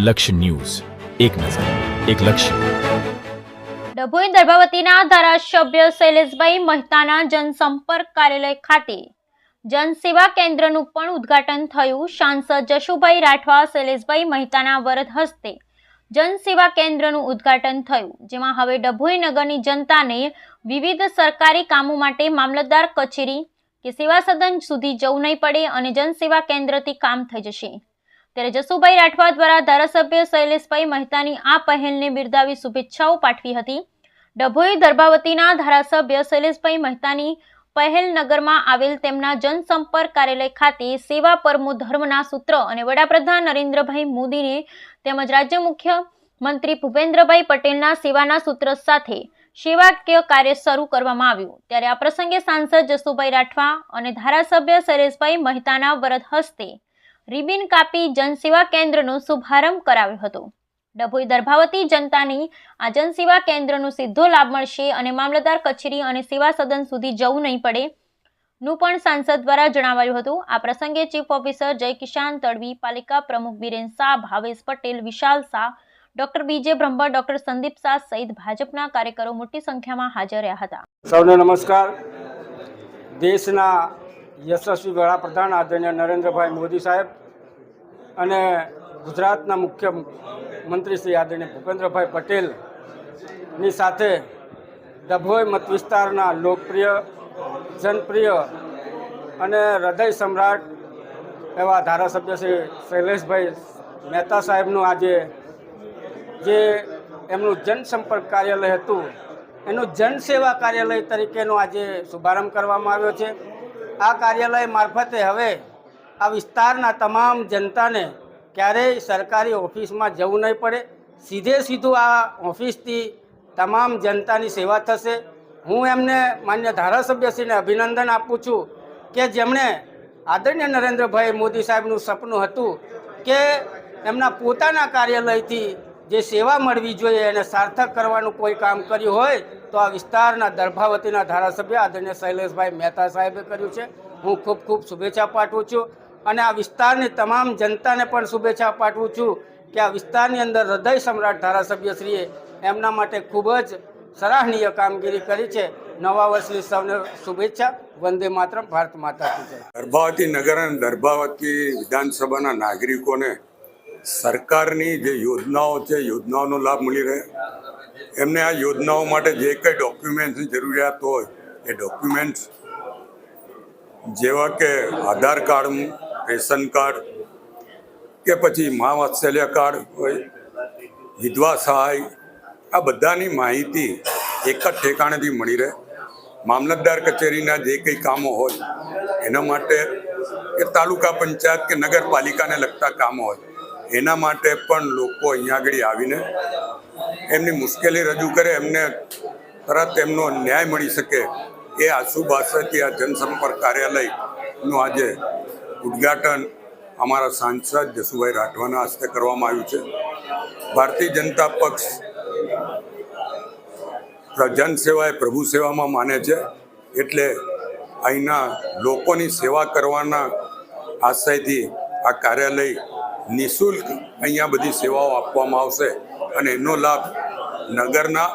લક્ષ્ય ન્યૂઝ. એક નજર, એક લક્ષ્ય. ડભોઈ દર્ભાવતીના ધારાસભ્ય શૈલેષભાઈ મહેતાના જનસંપર્ક કાર્યાલય ખાતે જનસેવા કેન્દ્રનું પણ ઉદ્ઘાટન થયું. સાંસદ જશુભાઈ રાઠવા શૈલેષભાઈ મહેતાના વરદ હસ્તે જનસેવા કેન્દ્રનું ઉદ્ઘાટન થયું, જેમાં હવે ડભોઈ નગરની જનતાને વિવિધ સરકારી કામો માટે મામલતદાર કચેરી કે સેવા સદન સુધી જવું નહીં પડે અને જનસેવા કેન્દ્રથી કામ થઈ જશે. ત્યારે જસુભાઈ રાઠવા દ્વારા ધારાસભ્ય શૈલેષભાઈ મહેતાની આ પહેલને બિરદાવી શુભેચ્છાઓ પાઠવી હતી. ડભોઈ દર્ભાવતીના ધારાસભ્ય શૈલેષભાઈ મહેતાની પહેલ નગરમાં આવેલ તેમના જનસંપર્ક કાર્યાલય ખાતે સેવા પરમો ધર્મના સૂત્ર અને વડાપ્રધાન નરેન્દ્રભાઈ મોદીને તેમજ રાજ્ય મુખ્યમંત્રી ભૂપેન્દ્રભાઈ પટેલના સેવાના સૂત્ર સાથે સેવાકીય કાર્ય શરૂ કરવામાં આવ્યું. ત્યારે આ પ્રસંગે સાંસદ જસુભાઈ રાઠવા અને ધારાસભ્ય શૈલેષભાઈ મહેતાના વરદ હસ્તે રિબિન કાપી જનસેવા કેન્દ્રનો શુભારંભ કરાવ્યો હતો. ડભોઈ દર્ભાવતી જનતાની આ જનસેવા કેન્દ્રનો સીધો લાભ મળશે અને મામલતદાર કચેરી અને સેવા સદન સુધી જવું નહીં પડે, નું પણ સાંસદ દ્વારા જણાવાયું હતું. આ પ્રસંગે ચીફ ઓફિસર જય કિશાન તડવી, પાલિકા પ્રમુખ Biren Shah, Bhavesh Patel, Vishal Shah, doctor B J Brahmbhatt doctor Sandeep Shah સહિત ભાજપના કાર્યકરો મોટી સંખ્યામાં હાજર રહ્યા હતા. સૌને નમસ્કાર. દેશના યશસ્વી વડાપ્રધાન આદરણીય નરેન્દ્રભાઈ મોદી સાહેબ અને ગુજરાતના મુખ્ય મંત્રી શ્રી આદરણીય ભૂપેન્દ્રભાઈ પટેલની સાથે ડભોઈ મત વિસ્તારના લોકપ્રિય, જનપ્રિય અને હૃદય સમ્રાટ એવા ધારાસભ્ય શ્રી શૈલેષભાઈ મહેતા સાહેબનું આજે જે એમનું જનસંપર્ક કાર્યાલય હતું, એનું જનસેવા કાર્યાલય તરીકેનો આજે શુભારંભ કરવામાં આવ્યો છે. આ કાર્યાલય મારફતે હવે આ વિસ્તારના તમામ જનતાને ક્યારેય સરકારી ઓફિસમાં જવું નહીં પડે. સીધે સીધું આ ઓફિસથી તમામ જનતાની સેવા થશે. હું એમને માન્ય ધારાસભ્યશ્રીને અભિનંદન આપું છું કે જેમણે આદરણીય નરેન્દ્રભાઈ મોદી સાહેબનું સપનું હતું કે એમના પોતાના કાર્યાલયથી જે સેવા મળવી જોઈએ એને સાર્થક કરવાનું કોઈ કામ કર્યું હોય તો આ વિસ્તારના દર્ભાવતીના ધારાસભ્ય આદરણીય શૈલેષભાઈ મહેતા સાહેબે કર્યું છે. હું ખૂબ ખૂબ શુભેચ્છા પાઠવું છું. અને આ વિસ્તારની તમામ જનતાને પણ શુભેચ્છા પાઠવું છું કે આ વિસ્તારની અંદર હૃદય સમ્રાટ ધારાસભ્યશ્રીએ એમના માટે ખૂબ જ સરાહનીય કામગીરી કરી છે. નવા વર્ષની સૌને શુભેચ્છા. વંદે માત્ર ભારત માતા દર્ભાવતી નગર અને દર્ભાવતી વિધાનસભાના નાગરિકોને સરકારની જે યોજનાઓ છે, યોજનાઓનો લાભ મળી રહે. એમને આ યોજનાઓ માટે જે કંઈ ડોક્યુમેન્ટ્સની જરૂરિયાત હોય, એ ડોક્યુમેન્ટ્સ જેવા કે આધાર કાર્ડ રેશન કાર્ડ કે પછી મા કાર્ડ હોય, વિધવા સહાય, આ બધાની માહિતી એક જ ઠેકાણેથી મળી રહે. મામલતદાર કચેરીના જે કંઈ કામો હોય, એના માટે કે તાલુકા પંચાયત કે નગરપાલિકાને લગતા કામો હોય, એના માટે પણ લોકો અહીંયા આગળ આવીને એમની મુશ્કેલી રજૂ કરે, એમને તરત એમનો ન્યાય મળી શકે એ આશુભાષાથી આ જનસંપર્ક કાર્યાલયનું આજે ઉદ્ઘાટન અમારા સાંસદ જસુભાઈ રાઠવાના હસ્તે કરવામાં આવ્યું છે. ભારતીય જનતા પક્ષ જન સેવા એ પ્રભુ સેવામાં માને છે. એટલે અહીંના લોકોની સેવા કરવાના આશયથી આ કાર્યાલય નિઃશુલ્ક અહીંયા બધી સેવાઓ આપવામાં આવશે અને એનો લાભ નગરના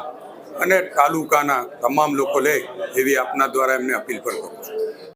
અને તાલુકાના તમામ લોકો લે એવી આપના દ્વારા એમને અપીલ પણ કરું